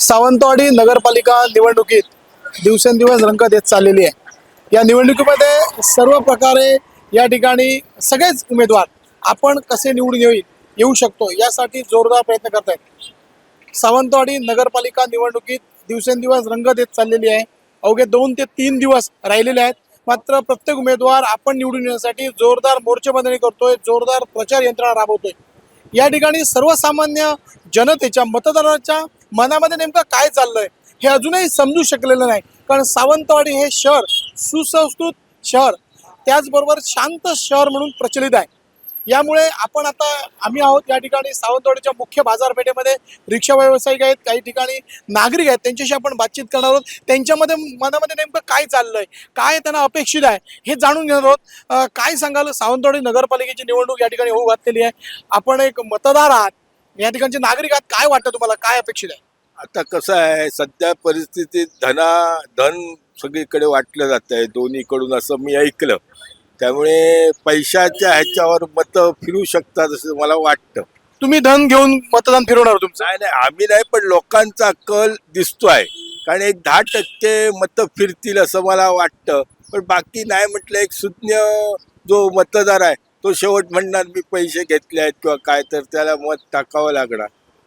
सावंतवाडी नगरपालिका निवडणुकीत दिवसेंदिवस रंगत येत चाललेली आहे. या निवडणुकीमध्ये सर्व प्रकारे या ठिकाणी सगळेच उमेदवार आपण कसे निवडून येईल येऊ शकतो यासाठी जोरदार प्रयत्न करत आहेत सावंतवाडी नगरपालिका निवडणुकीत दिवसेंदिवस रंगत येत चाललेली आहे. अवघे दोन ते तीन दिवस राहिलेले आहेत. मात्र प्रत्येक उमेदवार आपण निवडून येण्यासाठी जोरदार मोर्चेबंधणी करतोय जोरदार प्रचार यंत्रणा राबवतोय. या ठिकाणी सर्वसामान्य जनतेच्या मतदाराच्या मनामध्ये नेमकं काय चाललंय हे अजूनही समजू शकलेलं नाही. कारण सावंतवाडी हे शहर सुसंस्कृत शहर त्याचबरोबर शांत शहर म्हणून प्रचलित आहे. यामुळे आपण आता आम्ही आहोत या ठिकाणी सावंतवाडीच्या मुख्य बाजारपेठेमध्ये. रिक्षा व्यावसायिक आहेत काही ठिकाणी नागरिक आहेत त्यांच्याशी आपण बातचीत करणार आहोत. त्यांच्यामध्ये मनामध्ये नेमकं काय चाललंय काय त्यांना अपेक्षित आहे हे जाणून घेणार आहोत. काय सांगाल सावंतवाडी नगरपालिकेची निवडणूक या ठिकाणी होऊ घातलेली आहे? आपण एक मतदार आहात या ठिकाणचे नागरिक आहात काय वाटतं तुम्हाला? काय अपेक्षित आहे? आता कसं आहे सध्या परिस्थितीत धना धन सगळीकडे वाटलं जात आहे दोन्हीकडून असं मी ऐकलं. त्यामुळे पैशाच्या ह्याच्यावर मतं फिरू शकतात असं मला वाटतं. तुम्ही धन घेऊन मतदान फिरवणार तुमचं? नाही नाही आम्ही नाही पण लोकांचा कल दिसतोय. कारण एक दहा टक्के मतं फिरतील असं मला वाटतं. पण बाकी नाही म्हटलं एक सुज्ञ जो मतदार आहे तो शेवट म्हणणार मी पैसे घेतले आहेत किंवा काय तर त्याला मत टाकावं लागणार.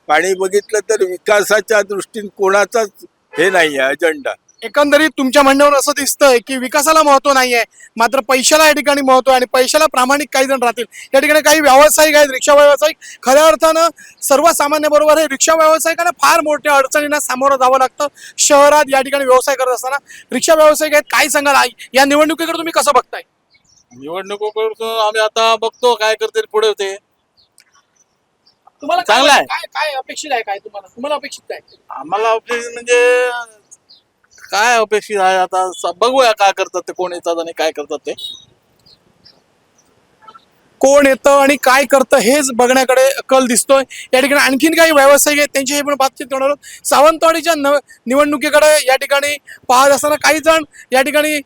पाणी बघितलं तर विकासाच्या दृष्टीने कोणाचाच हे नाही आहे अजेंडा एकंदरीत तुमच्या म्हणण्यावर असं दिसतंय की विकासाला महत्त्व नाहीये मात्र पैशाला या ठिकाणी महत्त्व आहे आणि पैशाला प्रामाणिक काही जण राहतील. या ठिकाणी काही व्यावसायिक आहेत रिक्षा व्यावसायिक. खऱ्या अर्थानं सर्वसामान्य बरोबर हे रिक्षा व्यावसायिकांना फार मोठ्या अडचणींना सामोरं जावं लागतं. शहरात या ठिकाणी व्यवसाय करत असताना रिक्षा व्यावसायिक आहेत काय सांगाल या निवडणुकीकडे तुम्ही कसं बघताय? निवडणुकीकडून आम्ही आता बघतो काय करतील पुढे होते तुम्हाला काय चांगलं आहे. काय काय अपेक्षित आहे काय तुम्हाला? तुम्हाला अपेक्षित काय? आम्हाला अपेक्षित म्हणजे काय अपेक्षित आहे आता? स- बघूया काय करतात ते कोण येतात आणि काय करतात ते. कोण येतं आणि काय करतं हेच बघण्याकडे कल दिसतोय. या ठिकाणी आणखीन काही व्यावसायिक आहेत त्यांच्याशी पण बातचीत करणार आहोत. सावंतवाडीच्या न निवडणुकीकडे या ठिकाणी पाहत असताना काही जण या ठिकाणी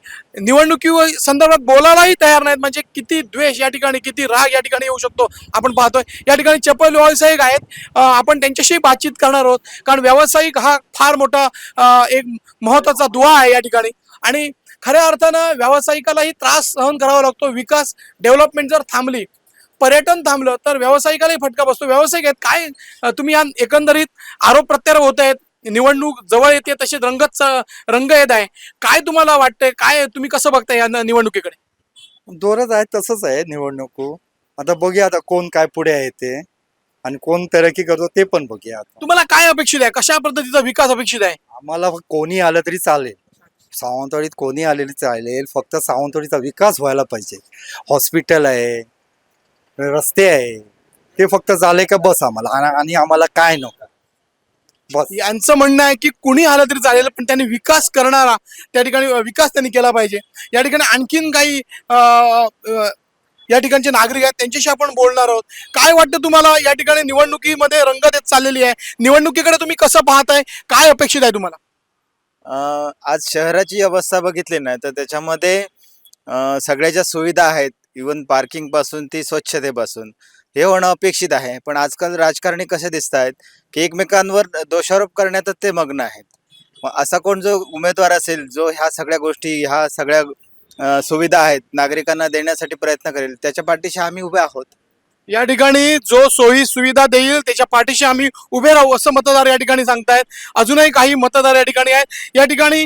निवडणुकी संदर्भात बोलायलाही तयार नाहीत. म्हणजे किती द्वेष या ठिकाणी किती राग या ठिकाणी येऊ शकतो आपण पाहतोय. या ठिकाणी चपल व्यावसायिक आहेत. आपण त्यांच्याशी बातचीत करणार आहोत. कारण व्यावसायिक हा फार मोठा एक महत्त्वाचा दुवा आहे या ठिकाणी. आणि खऱ्या अर्थानं व्यावसायिकालाही त्रास सहन करावा लागतो. विकास डेव्हलपमेंट जर थांबली पर्यटन थांबलं तर व्यावसायिकालाही फटका बसतो. व्यावसायिक आहेत. काय तुम्ही या एकंदरीत आरोप प्रत्यारोप होत आहेत. निवडणूक जवळ येते तसे रंगत रंग येत आहे. काय तुम्हाला वाटतंय? काय तुम्ही कसं बघताय या निवडणुकीकडे? दोरच आहे तसंच आहे निवडणूक. आता बघूया आता कोण काय पुढे आहे ते. आणि कोण तरक्की करतो ते पण बघूया तुम्हाला काय अपेक्षित आहे? कशा पद्धतीचा विकास अपेक्षित आहे? आम्हाला कोणी आलं तरी चालेल. सावंतवाडीत कोणी आलेली चालेल? फक्त सावंतवाडीचा विकास व्हायला पाहिजे. हॉस्पिटल आहे रस्ते आहे ते फक्त झाले का बस आम्हाला. आणि- आम्हाला काय नको? बस. यांचं म्हणणं आहे की कुणी आलं तरी चालेल पण त्यांनी विकास करणारा त्या ठिकाणी विकास त्यांनी केला पाहिजे. या ठिकाणी आणखीन काही या ठिकाणचे नागरिक आहेत त्यांच्याशी आपण बोलणार आहोत. काय वाटतं तुम्हाला या ठिकाणी निवडणुकीमध्ये रंगत येत चाललेली आहे? निवडणुकीकडे तुम्ही कसं पाहताय? काय अपेक्षित आहे तुम्हाला? आज शहराची अवस्था बघितली ना तर त्याच्यामध्ये सगळ्या ज्या सुविधा आहेत इवन पार्किंगपासून ती स्वच्छतेपासून हे होणं अपेक्षित आहे. पण आजकाल राजकारणी कसे दिसत आहेत की एकमेकांवर दोषारोप करण्यातच ते मग्न आहेत. असा कोण जो उमेदवार असेल जो ह्या सगळ्या गोष्टी ह्या सगळ्या सुविधा आहेत नागरिकांना देण्यासाठी प्रयत्न करेल त्याच्या पाठीशी आम्ही उभे आहोत. या ठिकाणी जो सोयी सुविधा देईल त्याच्या पाठीशी आम्ही उभे राहू असं मतदार या ठिकाणी सांगतायत. अजूनही काही मतदार या ठिकाणी आहेत. या ठिकाणी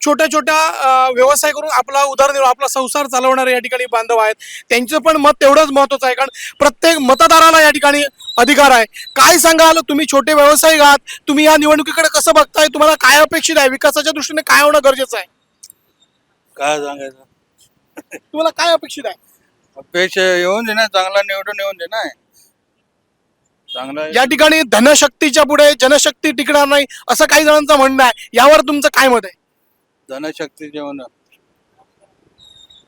छोट्या छोट्या व्यवसाय करून आपला उदाहरण आपला संसार चालवणारे या ठिकाणी बांधव आहेत. त्यांचं पण मत तेवढंच महत्वाचं आहे कारण प्रत्येक मतदाराला या ठिकाणी अधिकार आहे. काय सांगाल? तुम्ही छोटे व्यावसायिक आहात. तुम्ही या निवडणुकीकडे कसं बघताय? तुम्हाला काय अपेक्षित आहे? विकासाच्या दृष्टीने काय होणं गरजेचं आहे? काय सांगायचं? तुम्हाला काय अपेक्षित आहे? अपेक्षा येऊन दे ना चांगला निवडून येऊन दे ना. चांगला या ठिकाणी धनशक्तीच्या पुढे जनशक्ती टिकणार नाही असं काही जणांचं म्हणणं आहे. यावर तुमचं काय मत आहे? धनशक्ती जेवण.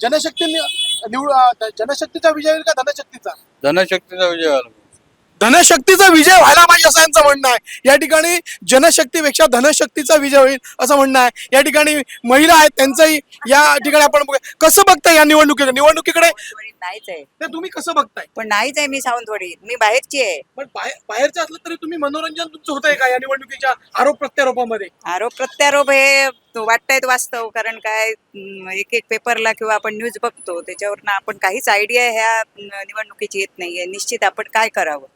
जनशक्ती निवड जनशक्तीचा विजय होईल का धनशक्तीचा? धनशक्तीचा विजय पाहिजे. धनशक्तीचा विजय व्हायला पाहिजे असं यांचं म्हणणं आहे. या ठिकाणी जनशक्तीपेक्षा धनशक्तीचा विजय होईल असं म्हणणं आहे. या ठिकाणी महिला आहेत त्यांचंही या ठिकाणी आपण बघूया. कसं बघताय या निवडणुकीकडे निवडणुकीकडे नाहीच आहे. ते तुम्ही कसं बघताय? पण नाहीच आहे मी सावंतवाडीत मी बाहेरची आहे. पण बाहेर बाहेरचं असलं तरी तुम्ही मनोरंजन तुमचं होतंय का या निवडणुकीच्या आरोप प्रत्यारोपामध्ये? आरोप प्रत्यारोप हे वाटतायत वास्तव कारण काय अं, एक एक पेपरला किंवा आपण न्यूज बघतो त्याच्यावरनं आपण काहीच आयडिया ह्या अं, निवडणुकीची येत नाहीये. निश्चित आपण काय करावं?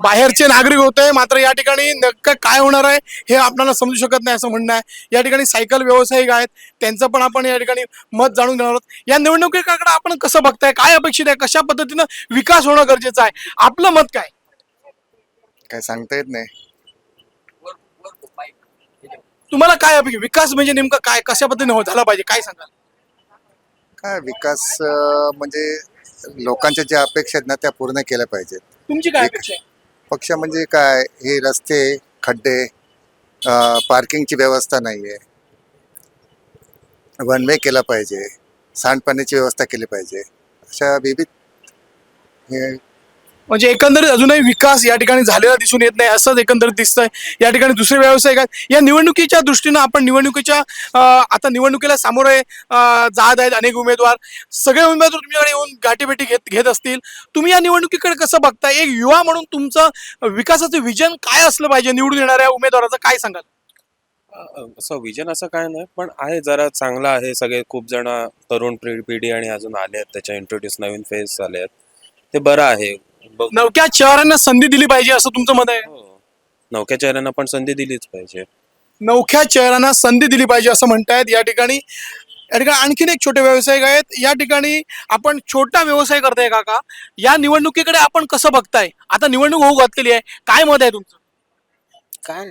बाहेरचे नागरिक होते मात्र या ठिकाणी नक्की काय होणार आहे हे आपल्याला समजू शकत नाही असं म्हणणं आहे. या ठिकाणी सायकल व्यावसायिक आहेत त्यांचं पण आपण या ठिकाणी मत जाणून घेणार आहोत. या निवडणुकीकडे आपण कसं बघताय काय अपेक्षित आहे कशा पद्धतीनं विकास होणं गरजेचं आहे आपलं मत काय? काय सांगता येत नाही. तुम्हाला काय अपेक्षित विकास म्हणजे नेमकं काय कशा पद्धतीने हो झाला पाहिजे काय सांगाल? काय विकास अं, म्हणजे लोकांच्या ज्या अपेक्षा आहेत ना त्या पूर्ण केल्या पाहिजेत. तुमची काय एक- अपेक्षा आहे? पक्ष म्हणजे काय? हे रस्ते खड्डे पार्किंगची व्यवस्था नाही आहे वन वे केला पाहिजे. सांडपाण्याची व्यवस्था केली पाहिजे. अशा विविध हे म्हणजे एकंदरीत अजूनही विकास या ठिकाणी झालेला दिसून येत नाही असंच एकंदरीत दिसतंय. या ठिकाणी दुसरे व्यावसायिक आहेत. या निवडणुकीच्या दृष्टीनं आपण निवडणुकीच्या आता निवडणुकीला सामोरे जात आहेत अनेक उमेदवार. सगळे उमेदवार तुमच्याकडे येऊन गाठीभेटी घेत घेत असतील. तुम्ही या निवडणुकीकडे कसं बघताय? एक युवा म्हणून तुमचं विकासाचं विजन काय असलं पाहिजे निवडून येणाऱ्या उमेदवाराचं? काय सांगाल? असं विजन असं काय नाही पण आहे जरा चांगलं आहे. सगळे खूप जण तरुण पिढी पिढी आणि अजून आले आहेत. त्याच्या इंट्रोड्यूस नवीन फेस आले आहेत. ते बरं आहे. नवक्या चेहऱ्यांना संधी दिली पाहिजे असं तुमचं मत आहे? हो. नवख्या चेहऱ्यांना पण संधी दिलीच पाहिजे. नवख्या चेहऱ्यांना संधी दिली पाहिजे असं म्हणतायत या ठिकाणी. या ठिकाणी आणखीन एक छोटे व्यावसायिक आहेत. या ठिकाणी आपण छोटा व्यवसाय करताय काका. या निवडणुकीकडे आपण कसं बघताय? आता निवडणूक होऊ घातलेली आहे. काय मत आहे तुमचं? काय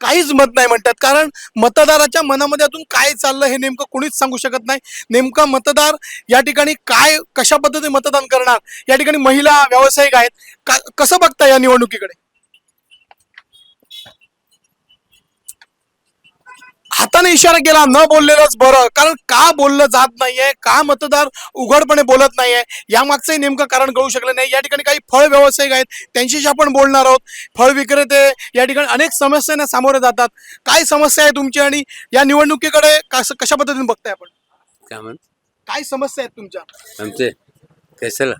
काहीच मत नाही म्हणतात. कारण मतदाराच्या मनामध्ये अजून काय चाललं हे नेमकं कोणीच सांगू शकत नाही. नेमका मतदार या ठिकाणी काय कशा पद्धतीने मतदान करणार? या ठिकाणी महिला व्यावसायिक आहेत. का कसं बघताय या निवडणुकीकडे? हाताने इशारा केला न बोललेलंच बरं. कारण का बोललं जात नाहीये? का मतदार उघडपणे बोलत नाहीये? या मागचंही नेमकं कारण कळू शकलं नाही. या ठिकाणी काही फळ व्यावसायिक आहेत त्यांच्याशी आपण बोलणार आहोत. फळ विक्रेते या ठिकाणी अनेक समस्यांना सामोरे जातात. काय समस्या आहे तुमची आणि या निवडणुकीकडे कसं कशा पद्धतीने बघताय आपण? काय म्हण? काय समस्या आहेत तुमच्या? आमचे. कशाला?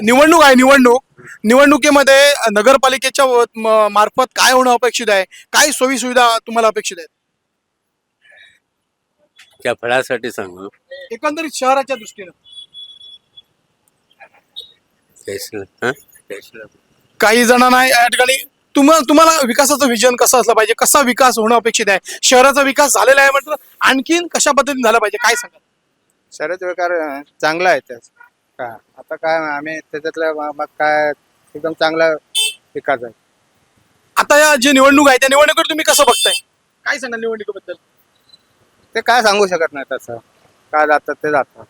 निवडणूक आहे निवडणूक. निवडणुकीमध्ये नगरपालिकेच्या व- म- मार्फत काय होणं अपेक्षित आहे? काय सोयी सुविधा तुम्हाला अपेक्षित आहेत? त्या फळासाठी सांगू? एकंदरीत शहराच्या दृष्टीनं. हा? काही जणांना या ठिकाणी तुम्हाला तुम्हाला विकासाचं विजन कसं असलं पाहिजे? कसा विकास होणं अपेक्षित आहे? शहराचा विकास झालेला आहे म्हटलं आणखीन कशा पद्धतीने झाला पाहिजे? काय सांगा शरद प्रकार चांगला आहे त्याच. का? आता काय आम्ही त्याच्यातलं म- मग काय एकदम चांगला विकास आहे. आता या जे निवडणूक आहे त्या निवडणुकीवर तुम्ही कसं बघताय? काय सांगाल निवडणुकीबद्दल? ते काय सांगू शकत नाही तसं काय जातात ते जातात.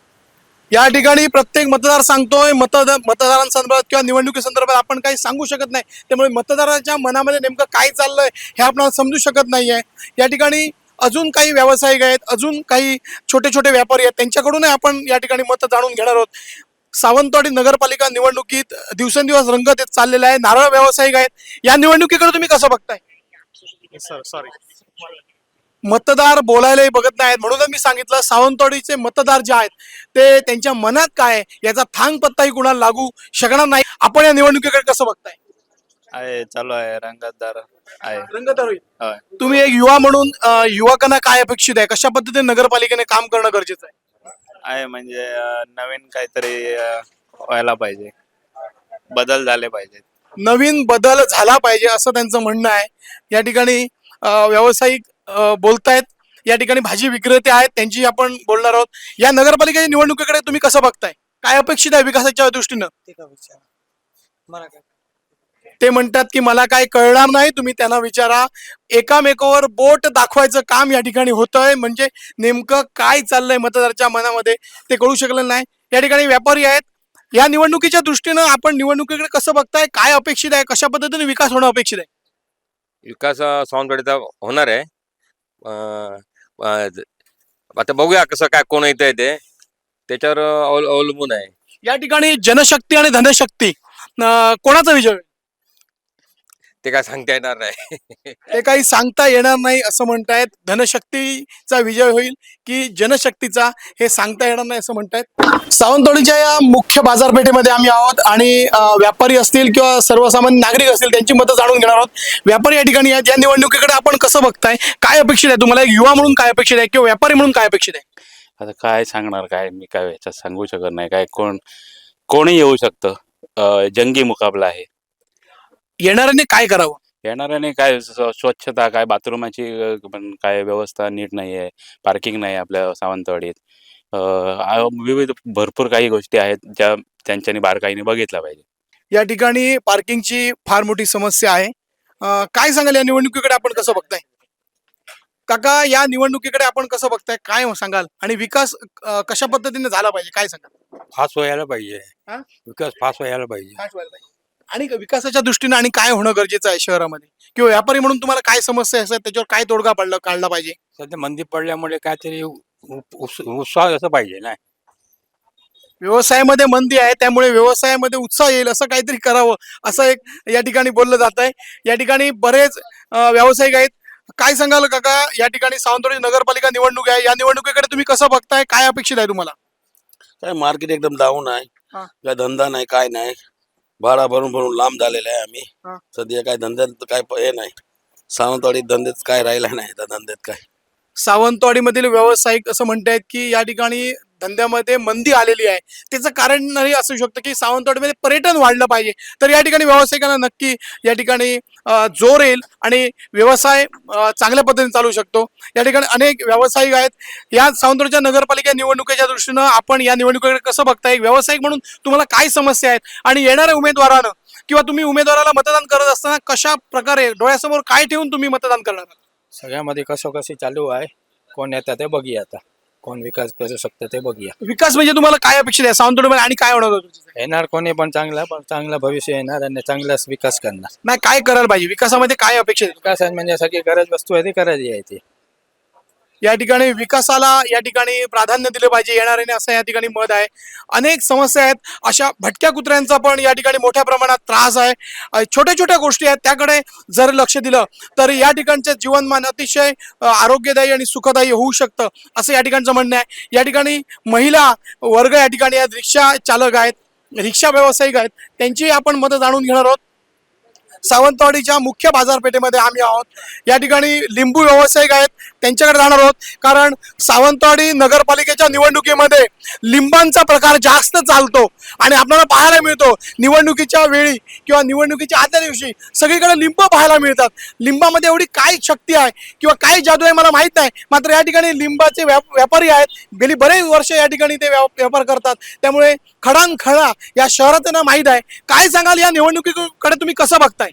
या ठिकाणी प्रत्येक मतदार सांगतोय मतदार मतदारांसंदर्भात किंवा निवडणुकी संदर्भात आपण काही सांगू शकत नाही. त्यामुळे मतदाराच्या मनामध्ये नेमकं काय चाललंय हे आपल्याला समजू शकत नाहीये. या ठिकाणी अजून काही व्यावसायिक आहेत अजून काही छोटे छोटे व्यापारी आहेत त्यांच्याकडूनही आपण या ठिकाणी मत जाणून घेणार आहोत. सावंतवाडी नगरपालिका निवडणुकीत दिवसेंदिवस रंगत येत चाललेला आहे नारळ व्यावसायिक आहेत. या निवडणुकीकडे तुम्ही कसं बघताय? सॉरी मतदार बोलायलाही बघत नाहीत. म्हणूनच मी सांगितलं सावंतवाडीचे मतदार जे आहेत ते त्यांच्या मनात काय याचा थांग पत्ताही कुणाला लागू शकणार नाही. आपण या निवडणुकीकडे कसं बघताय? आहे चालू आहे रंगतदार आहे. रंगतदार होईल. होय. तुम्ही एक युवा म्हणून अं, युवकांना काय अपेक्षित आहे? कशा पद्धतीने नगरपालिकेने काम करणं गरजेचं आहे? आहे म्हणजे अं, नवीन काहीतरी अं, व्हायला पाहिजे. बदल झाले पाहिजेत. नवीन बदल झाला पाहिजे असं त्यांचं म्हणणं आहे. या ठिकाणी अं, व्यावसायिक बोलतायत. या ठिकाणी भाजी विक्रेते आहेत त्यांची आपण बोलणार आहोत. या नगरपालिकेच्या निवडणुकीकडे तुम्ही कसं बघताय? काय अपेक्षित आहे विकासाच्या दृष्टीनं? ते म्हणतात की मला काय कळणार नाही तुम्ही त्यांना विचारा. एकामेकावर बोट दाखवायचं काम या ठिकाणी होतंय. म्हणजे नेमकं काय चाललंय मतदाराच्या मनामध्ये ते कळू शकलं नाही. या ठिकाणी व्यापारी आहेत. या निवडणुकीच्या दृष्टीनं आपण निवडणुकीकडे कसं बघताय? काय अपेक्षित आहे? कशा पद्धतीने विकास होणं अपेक्षित आहे? विकास सावंतवाडीचा होणार आहे. आता बघूया कसं काय कोण येत आहे ते. त्याच्यावर अवलंबून आहे. या ठिकाणी जनशक्ती आणि धनशक्ती अं, कोणाचा विजय होईल? ते काय सांगता येणार नाही. ते काही सांगता येणार नाही असं म्हणतायत. धनशक्तीचा विजय होईल की जनशक्तीचा हे सांगता येणार नाही असं म्हणतायत. सावंतवाडीच्या या मुख्य बाजारपेठेमध्ये आम्ही आहोत आणि व्यापारी असतील किंवा सर्वसामान्य नागरिक असतील त्यांची मतं जाणून घेणार आहोत. व्यापारी या ठिकाणी आहेत. या निवडणुकीकडे आपण कसं बघताय? काय अपेक्षित आहे तुम्हाला? एक युवा म्हणून काय अपेक्षित आहे किंवा व्यापारी म्हणून काय अपेक्षित आहे? आता काय सांगणार? काय मी काय ह्याच्यात सांगू शकत नाही. काय कोण कोणी येऊ शकतं? जंगी मुकाबला आहे. येणाऱ्याने काय करावं? येणाऱ्याने काय स्व- स्वच्छता काय बाथरूमाची अं, पण काय व्यवस्था नीट नाही आहे पार्किंग नाही आपल्या सावंतवाडीत. अं, आ- विविध भरपूर काही गोष्टी आहेत ज्या त्यांच्यानी बारकाईने बघितल्या पाहिजे. या ठिकाणी पार्किंगची फार मोठी समस्या आहे. अं, काय सांगाल या निवडणुकीकडे आपण कसं बघताय? काका या निवडणुकीकडे आपण कसं बघताय? काय सांगाल? आणि विकास अं, कशा पद्धतीने झाला पाहिजे? काय सांगाल? फास्ट व्हायला पाहिजे. हा? विकास फास्ट व्हायला पाहिजे. काय व्हायला पाहिजे? आणि विकासाच्या दृष्टीने आणि काय होणं गरजेचं आहे शहरामध्ये? किंवा व्यापारी म्हणून तुम्हाला काय समस्या असतात? त्याच्यावर काय तोडगा पडला काढला पाहिजे? सध्या मंदी पडल्यामुळे काहीतरी उत्साह असं पाहिजे ना. व्यवसायामध्ये मंदी आहे त्यामुळे व्यवसायामध्ये उत्साह येईल असं काहीतरी करावं असं एक या ठिकाणी बोललं जात आहे. या ठिकाणी बरेच व्यावसायिक आहेत. काय सांगाल काका? या ठिकाणी सावंतवाडी नगरपालिका निवडणूक आहे. या निवडणुकीकडे तुम्ही कसं बघताय? काय अपेक्षित आहे तुम्हाला? काय मार्केट एकदम डाऊन आहे. हा. काय धंदा नाही काय नाही. भाडा भरून भरून लांब झालेला आहे आम्ही. हा. सध्या काय धंद्यात काय प- हे नाही. सावंतवाडीत धंद्यात काय राहिला नाही त्या धंद्यात काय. सावंतवाडीमधील व्यावसायिक असं म्हणतायत की या ठिकाणी धंद्यामध्ये मंदी आलेली आहे. त्याचं कारण नाही असू शकतं की सावंतवाडीमध्ये पर्यटन वाढलं पाहिजे. तर या ठिकाणी व्यावसायिकांना नक्की या ठिकाणी जोर येईल आणि व्यवसाय चांगल्या पद्धतीने चालू शकतो. या ठिकाणी अनेक व्यावसायिक आहेत. या सावंतवाडीच्या नगरपालिका निवडणुकीच्या दृष्टीनं आपण या निवडणुकीकडे कसं बघताय? व्यावसायिक म्हणून तुम्हाला काय समस्या आहेत? आणि येणाऱ्या उमेदवारानं किंवा तुम्ही उमेदवाराला मतदान करत असताना कशा प्रकारे डोळ्यासमोर काय ठेवून तुम्ही मतदान करणार? सगळ्यामध्ये कसं कसं चालू आहे. कोण येतात ते बघूया आता. कोण विकास करू शकतं ते बघूया. विकास म्हणजे तुम्हाला काय अपेक्षित आहे? सावंतवाडीमध्ये आणि काय होणार? येणार कोणी पण चांगला पण चांगलं भविष्य येणार आणि चांगलाच विकास करणार. नाही काय करायला पाहिजे? विकासामध्ये काय अपेक्षित आहे? विकास म्हणजे सगळी गरज वस्तू आहे ती करायची आहे ती. या ठिकाणी विकासाला या ठिकाणी प्राधान्य दिलं पाहिजे येणाऱ्याने असं या ठिकाणी मत आहे. अनेक समस्या आहेत. अशा भटक्या कुत्र्यांचा पण या ठिकाणी मोठ्या प्रमाणात त्रास आहे. छोट्या छोट्या गोष्टी आहेत. त्याकडे जर लक्ष दिलं तर या ठिकाणचं जीवनमान अतिशय आरोग्यदायी आणि सुखदायी होऊ शकतं असं या ठिकाणचं म्हणणं आहे. या ठिकाणी महिला वर्ग या ठिकाणी आहेत. रिक्षा चालक आहेत रिक्षा व्यावसायिक आहेत. त्यांची आपण मतं जाणून घेणार आहोत. सावंतवाडीच्या मुख्य बाजारपेठेमध्ये आम्ही आहोत. या ठिकाणी लिंबू व्यावसायिक आहेत. त्यांच्याकडे जाणार आहोत. कारण सावंतवाडी नगरपालिकेच्या निवडणुकीमध्ये लिंबांचा प्रकार जास्त चालतो आणि आपल्याला पाहायला मिळतो. निवडणुकीच्या वेळी किंवा निवडणुकीच्या आदल्या दिवशी सगळीकडे लिंब पाहायला मिळतात. लिंबामध्ये एवढी काय शक्ती आहे किंवा काय जादू आहे मला माहीत नाही. मात्र या ठिकाणी लिंबाचे व्याप व्यापारी आहेत. गेली बरेच वर्ष या ठिकाणी ते व्याप- व्यापार करतात. त्यामुळे खडान खडा या शहरात त्यांना माहीत आहे. काय सांगाल या निवडणुकीकडे तुम्ही कसं बघताय?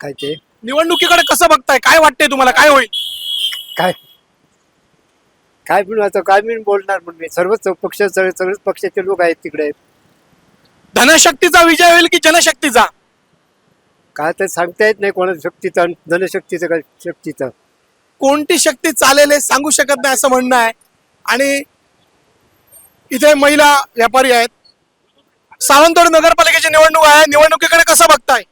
काय ते? निवडणुकीकडे कसं बघताय? काय वाटतंय तुम्हाला? काय होईल? काय? काय पण आता काय मी बोलणार म्हणजे सर्वच पक्ष सगळेच पक्षाचे लोक आहेत तिकडे. धनशक्तीचा विजय होईल की जनशक्तीचा? काय तर सांगता येत नाही कोणाच्या शक्तीचा धनशक्तीचं काय शक्तीचं. कोणती शक्ती चालेल हे सांगू शकत नाही असं म्हणणं आहे. आणि इथे महिला व्यापारी आहेत. सावंतवाडी नगरपालिकेची निवडणूक आहे. निवडणुकीकडे कसं बघताय?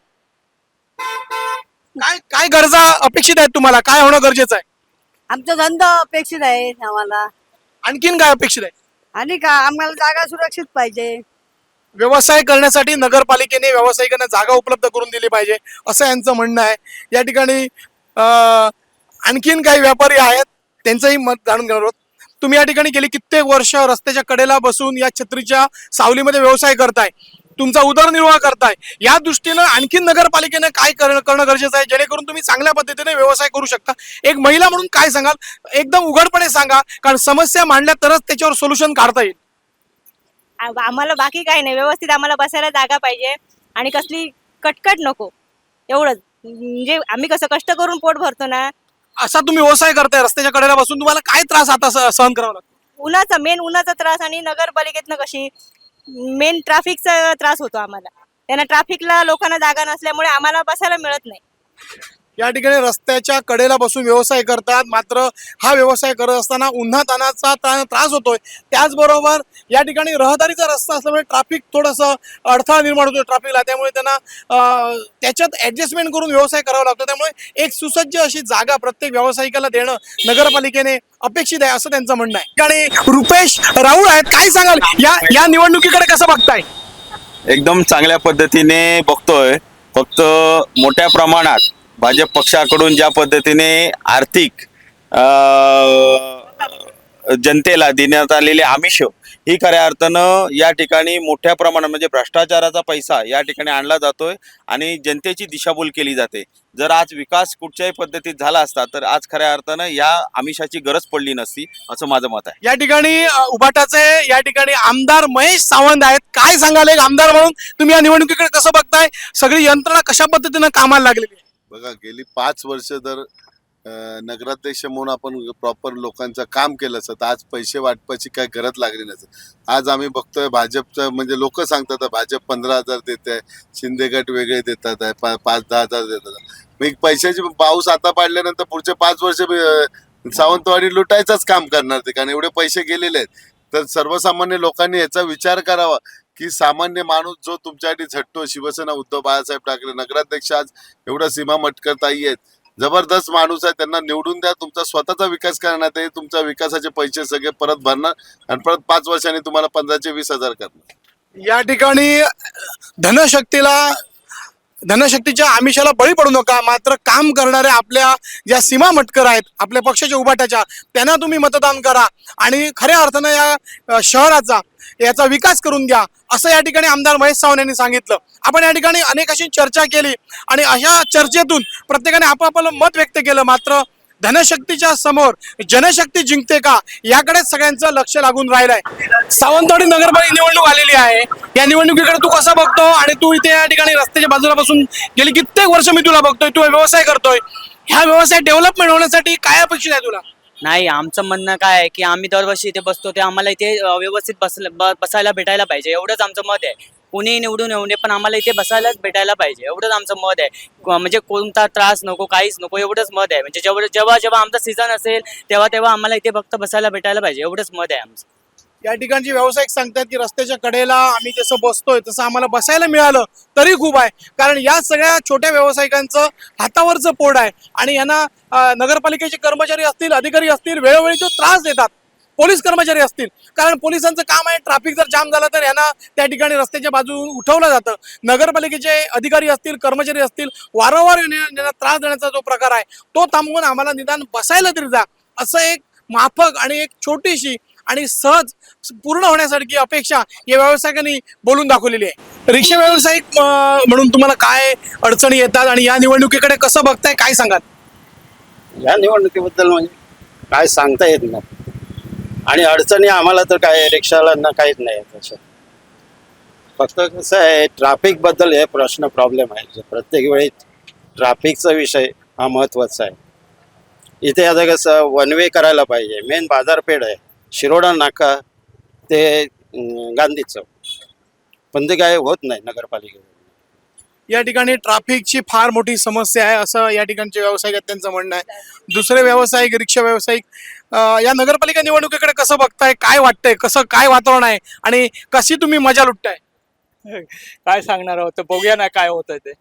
काय काय गरजा अपेक्षित आहेत तुम्हाला? काय होणं गरजेचं आहे? आमचा धंदा अपेक्षित आहे आम्हाला. आणखीन काय अपेक्षित आहे? आणि का आम्हाला जागा सुरक्षित पाहिजे. व्यवसाय करण्यासाठी नगरपालिकेने व्यावसायिकांना जागा उपलब्ध करून दिली पाहिजे असं यांचं म्हणणं आहे. या ठिकाणी अं, आणखीन काही व्यापारी आहेत त्यांचंही मत जाणून घेणार आहोत. तुम्ही या ठिकाणी गेली कित्येक वर्ष रस्त्याच्या कडेला बसून या छत्रीच्या सावलीमध्ये व्यवसाय करताय. तुमचा उदरनिर्वाह करताय. या दृष्टीनं आणखीन नगरपालिकेने काय करणं गरजेचं आहे जेणेकरून तुम्ही चांगल्या पद्धतीने व्यवसाय करू शकता. एक महिला म्हणून काय सांगाल? एकदम उघडपणे सांगा कारण समस्या मांडल्या तरच त्याच्यावर सोल्युशन काढता येईल. आम्हाला बाकी काही नाही. व्यवस्थित आम्हाला बसायला जागा पाहिजे आणि कसली कटकट नको. एवढंच. म्हणजे आम्ही कसं कष्ट करून पोट भरतो ना. असा तुम्ही व्यवसाय करताय रस्त्याच्या कडेला बसून तुम्हाला काय त्रास आता सहन करावा लागतो? उन्हाचा मेन उन्हाचा त्रास आणि नगरपालिकेतनं कशी मेन ट्रॅफिकचा त्रास होतो आम्हाला. त्यांना ट्रॅफिकला लोकांना जागा नसल्यामुळे आम्हाला बसायला मिळत नाही. या ठिकाणी रस्त्याच्या कडेला बसून व्यवसाय करतात. मात्र हा व्यवसाय करत असताना उन्हा ताणाचा त्रास होतोय. त्याचबरोबर या ठिकाणी रहदारीचा रस्ता असल्यामुळे ट्रॅफिक थोडंसं अडथळा निर्माण होतो ट्रॅफिकला त्यामुळे त्यांना त्याच्यात ऍडजस्टमेंट करून व्यवसाय करावा लागतो. त्यामुळे एक सुसज्ज अशी जागा प्रत्येक व्यावसायिकाला देणं नगरपालिकेने अपेक्षित आहे असं त्यांचं म्हणणं आहे. आणि रुपेश राऊळ आहेत. काय सांगाल? या या निवडणुकीकडे कसं बघताय? एकदम चांगल्या पद्धतीने बघतोय. फक्त मोठ्या प्रमाणात भाजप पक्षाकडून ज्या पद्धतीने आर्थिक जनतेला देण्यात आलेले आमिष ही खऱ्या अर्थानं या ठिकाणी मोठ्या प्रमाणात म्हणजे भ्रष्टाचाराचा पैसा या ठिकाणी आणला जातोय आणि जनतेची दिशाभूल केली जाते. जर आज विकास कुठच्याही पद्धतीत झाला असता तर आज खऱ्या अर्थानं या आमिषाची गरज पडली नसती असं माझं मत आहे. या ठिकाणी उभाटाचे या ठिकाणी आमदार महेश सावंत आहेत. काय सांगाल एक आमदार म्हणून तुम्ही या निवडणुकीकडे कसं बघताय? सगळी यंत्रणा कशा पद्धतीनं कामाला लागलेली बघा गेली पाच वर्ष जर नगराध्यक्ष म्हणून आपण प्रॉपर लोकांचं काम केलं असतं आज पैसे वाटपाची काय गरज लागली नसत. आज आम्ही बघतोय भाजपचं म्हणजे लोक सांगतात भाजप पंधरा हजार देत आहे शिंदे गट वेगळे देतात आहे पा- पाच दहा हजार देतात. मी मग पैशाची पाऊस आता पाडल्यानंतर पुढचे पाच वर्ष सावंतवाडी लुटायचंच काम करणार ते कारण एवढे पैसे गेलेले आहेत. तर सर्वसामान्य लोकांनी याचा विचार करावा. की सामान्य माणूस जो तुमच्यासाठी झटतो शिवसेना उद्धव बाळासाहेब ठाकरे नगराध्यक्ष आज एवढा सीमा मटकर ताई आहेत. जबरदस्त माणूस आहे त्यांना निवडून द्या तुमचा स्वतःचा विकास करण्यात येईल तुमच्या विकासाचे पैसे सगळे परत भरणार आणि परत पाच वर्षांनी तुम्हाला पंधराचे वीस हजार करणार. या ठिकाणी धनशक्तीला धनशक्तीच्या आमिषाला बळी पडू नका मात्र काम करणाऱ्या आपल्या ज्या सीमा मटकर आहेत आपल्या पक्षाच्या उभाट्याच्या त्यांना तुम्ही मतदान करा. आणि खऱ्या अर्थानं या शहराचा याचा विकास करून घ्या असं या ठिकाणी आमदार महेश सावंत यांनी सांगितलं. आपण या ठिकाणी अनेक अशी चर्चा केली आणि अशा चर्चेतून प्रत्येकाने आपापलं मत व्यक्त केलं मात्र धनशक्तीच्या समोर जनशक्ती जिंकते का? याकडेच सगळ्यांचं लक्ष लागून राहिलंय. सावंतवाडी नगरपालिका निवडणूक आलेली आहे. या निवडणुकीकडे तू कसा बघतो? आणि तू इथे या ठिकाणी रस्त्याच्या बाजूला बसून गेली कित्येक वर्ष मी तुला बघतोय. तू व्यवसाय करतोय. ह्या व्यवसाय डेव्हलपमेंट होण्यासाठी काय अपेक्षित आहे तुला? नाही आमचं म्हणणं काय आहे की आम्ही दरवर्षी इथे बसतो ते आम्हाला इथे व्यवस्थित बस बसायला भेटायला पाहिजे. एवढंच आमचं मत आहे. कुणीही निवडून येऊ नये पण आम्हाला इथे बसायलाच भेटायला पाहिजे. एवढंच आमचं मत आहे. म्हणजे कोणता त्रास नको काहीच नको एवढंच मत आहे. म्हणजे जेवढं जेव्हा जेव्हा आमचा सीझन असेल तेव्हा तेव्हा आम्हाला इथे फक्त बसायला भेटायला पाहिजे. एवढंच मत आहे आमचं. या ठिकाणचे व्यावसायिक सांगतात की रस्त्याच्या कडेला आम्ही जसं बसतोय तसं आम्हाला बसायला मिळालं तरी खूप आहे. कारण या सगळ्या छोट्या व्यावसायिकांचं हातावरचं पोट आहे. आणि यांना नगरपालिकेचे कर्मचारी असतील अधिकारी असतील वेळोवेळी तो त्रास देतात. पोलीस कर्मचारी असतील. कारण पोलिसांचं काम आहे ट्रॅफिक जर जाम झाला तर यांना त्या ठिकाणी रस्त्याच्या बाजून उठवलं जातं. नगरपालिकेचे अधिकारी असतील कर्मचारी असतील वारंवार यांना त्रास देण्याचा जो प्रकार आहे तो थांबवून आम्हाला निदान बसायला तरी जा. असं एक माफक आणि एक छोटीशी आणि सहज पूर्ण होण्यासारखी अपेक्षा या व्यावसायिकांनी बोलून दाखवलेली आहे. रिक्षा व्यावसायिक म्हणून तुम्हाला काय अडचणी येतात आणि या निवडणुकीकडे कसं बघताय काय सांगाल? या निवडणुकीबद्दल म्हणजे काय सांगता येत नाही. आणि अडचणी आम्हाला तर काय रिक्षावाल्यांना काहीच नाही. आहे तसं. फक्त कसं आहे ट्राफिकबद्दल हे प्रश्न प्रॉब्लेम आहे. प्रत्येक वेळी ट्रॅफिकचा विषय हा महत्त्वाचा आहे. इथे आता कसं वन वे करायला पाहिजे. मेन बाजारपेठ आहे. शिरोडा नाका ते गांधी चौक. पण ते काय होत नाही नगरपालिकेत या ठिकाणी ट्रॅफिकची फार मोठी समस्या आहे. असं या ठिकाणचे व्यावसायिक आहेत त्यांचं म्हणणं आहे. दुसरे व्यावसायिक रिक्षा व्यावसायिक या नगरपालिका निवडणुकीकडे कसं बघताय? काय वाटतंय? कसं काय वातावरण आहे? आणि कशी तुम्ही मजा लुटताय? काय सांगणार होतं बघूया ना काय होतंय ते.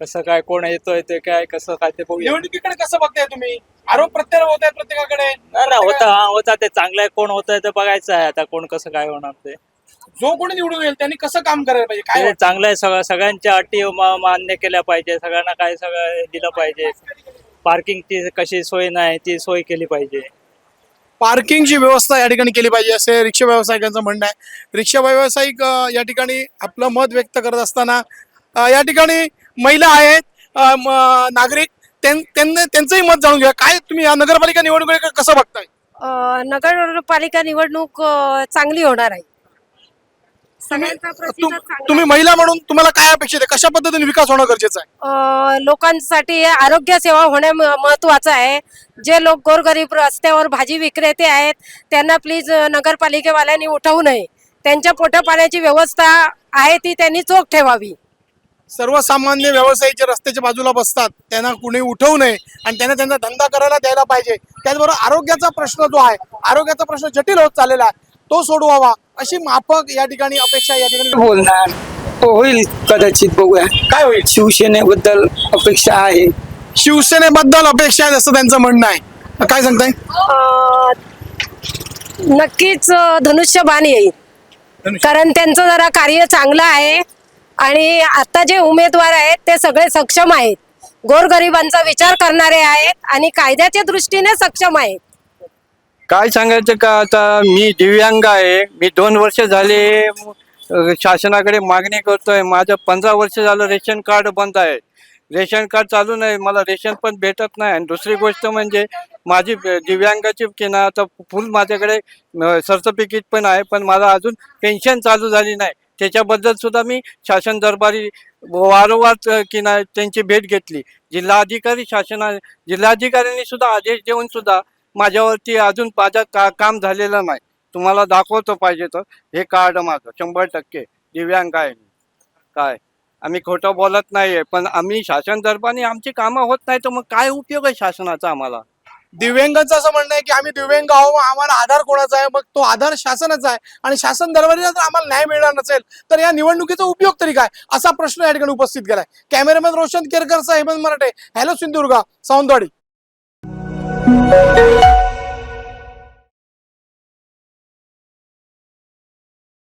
कसं काय कोण येतोय ते काय कसं काय ते बघूया. निवडणुकीकडे कसं बघताय तुम्ही? आरोप प्रत्यारोप होत आहेत प्रत्येकाकडे. ना होता हा होता ते. चांगलं आहे कोण होतंय ते बघायचं आहे. आता कोण कसं काय होणार ते. जो कोणी निवडून येईल त्यांनी कसं काम करायला पाहिजे? काय ते वाटतं? चांगलं आहे सगळं सगळ्यांच्या अटी म- मान्य केल्या पाहिजे. सगळ्यांना काय सगळं दिलं पाहिजे. पार्किंगची कशी सोय नाही ती सोय केली पाहिजे. पार्किंगची व्यवस्था या ठिकाणी केली पाहिजे असे रिक्षा व्यावसायिकांचं म्हणणं आहे. रिक्षा व्यावसायिक या ठिकाणी आपलं मत व्यक्त करत असताना या ठिकाणी महिला आहेत नागरिक त्यां- त्यांना त्यांचंही मत जाणून घ्या. काय तुम्ही या नगरपालिका निवडणुकीकडे कसं बघताय? नगरपालिका निवडणूक चांगली होणार आहे. सगळ्यांचा तुम- प्रतिसाद चांगला तुम्ही महिला म्हणून तुम्हाला काय अपेक्षित आहे? कशा पद्धतीने विकास होणं गरजेचं आहे? अ, लोकांसाठी आरोग्य सेवा होणे म- महत्वाचं आहे. जे लोक गोरगरीब रस्त्यावर भाजी विक्रेते आहेत त्यांना प्लीज नगरपालिकेवाल्यांनी उठवू नये. त्यांच्या पोटापाण्याची व्यवस्था आहे ती त्यांनी चोख ठेवावी. सर्वसामान्य व्यावसायिक जे रस्त्याच्या बाजूला बसतात त्यांना कुणी उठवू नये आणि त्यांना त्यांचा धंदा करायला द्यायला पाहिजे. त्याचबरोबर आरोग्याचा प्रश्न जो आहे आरोग्याचा प्रश्न जटिल होत चाललेला आहे. तो सोडवावा अशी माफक या ठिकाणी अपेक्षा या ठिकाणी बोलणार हो होईल. कदाचित बघूया. काय होईल? शिवसेनेबद्दल अपेक्षा आहे. शिवसेनेबद्दल अपेक्षा आहे असं त्यांचं म्हणणं आहे. काय सांगताय? अं, नक्कीच अं, धनुष्यबाण येईल. कारण त्यांचं जरा कार्य चांगलं आहे. आणि आता जे उमेदवार आहेत ते सगळे सक्षम आहेत. गोरगरिबांचा विचार करणारे आहेत आणि कायद्याच्या दृष्टीने सक्षम आहेत. काय सांगायचं का? आता मी दिव्यांग आहे. मी दोन वर्ष झाले अ, शासनाकडे मागणी करतोय. माझं पंधरा वर्ष झालं रेशन कार्ड बंद आहे. रेशन कार्ड चालू नाही. मला रेशन पण भेटत नाही. आणि दुसरी गोष्ट म्हणजे माझी ब- दिव्यांगाची की ना आता फुल माझ्याकडे सर्टिफिकेट पण आहे. पण मला अजून पेन्शन चालू झाली नाही. त्याच्याबद्दल सुद्धा मी शासन दरबारी वारंवार अ, की नाही त्यांची भेट घेतली. जिल्हाधिकारी शासना जिल्हाधिकाऱ्यांनी सुद्धा आदेश देऊन सुद्धा माझ्यावरती अजून माझं का काम झालेलं नाही. तुम्हाला दाखवतो पाहिजे तर. हे कार्ड माझं. शंभर टक्के. दिव्यांग आहे काय? आम्ही खोटं बोलत नाहीये. पण आम्ही शासन दरबारी आमची कामं होत नाही तर मग काय उपयोग आहे शासनाचा आम्हाला? दिव्यांगांचं असं म्हणणं आहे की आम्ही दिव्यांग आहो आम्हाला आधार कोणाचा आहे? मग तो आधार शासनाचा आहे. आणि शासन दरबारी जर आम्हाला न्याय मिळणार नसेल तर या निवडणुकीचा उपयोग तरी काय? असा प्रश्न या ठिकाणी उपस्थित केलाय. Cameraman Roshan Kerkar Hemant Marathe. Hello Sindhudurg Sawantwadi. thank you.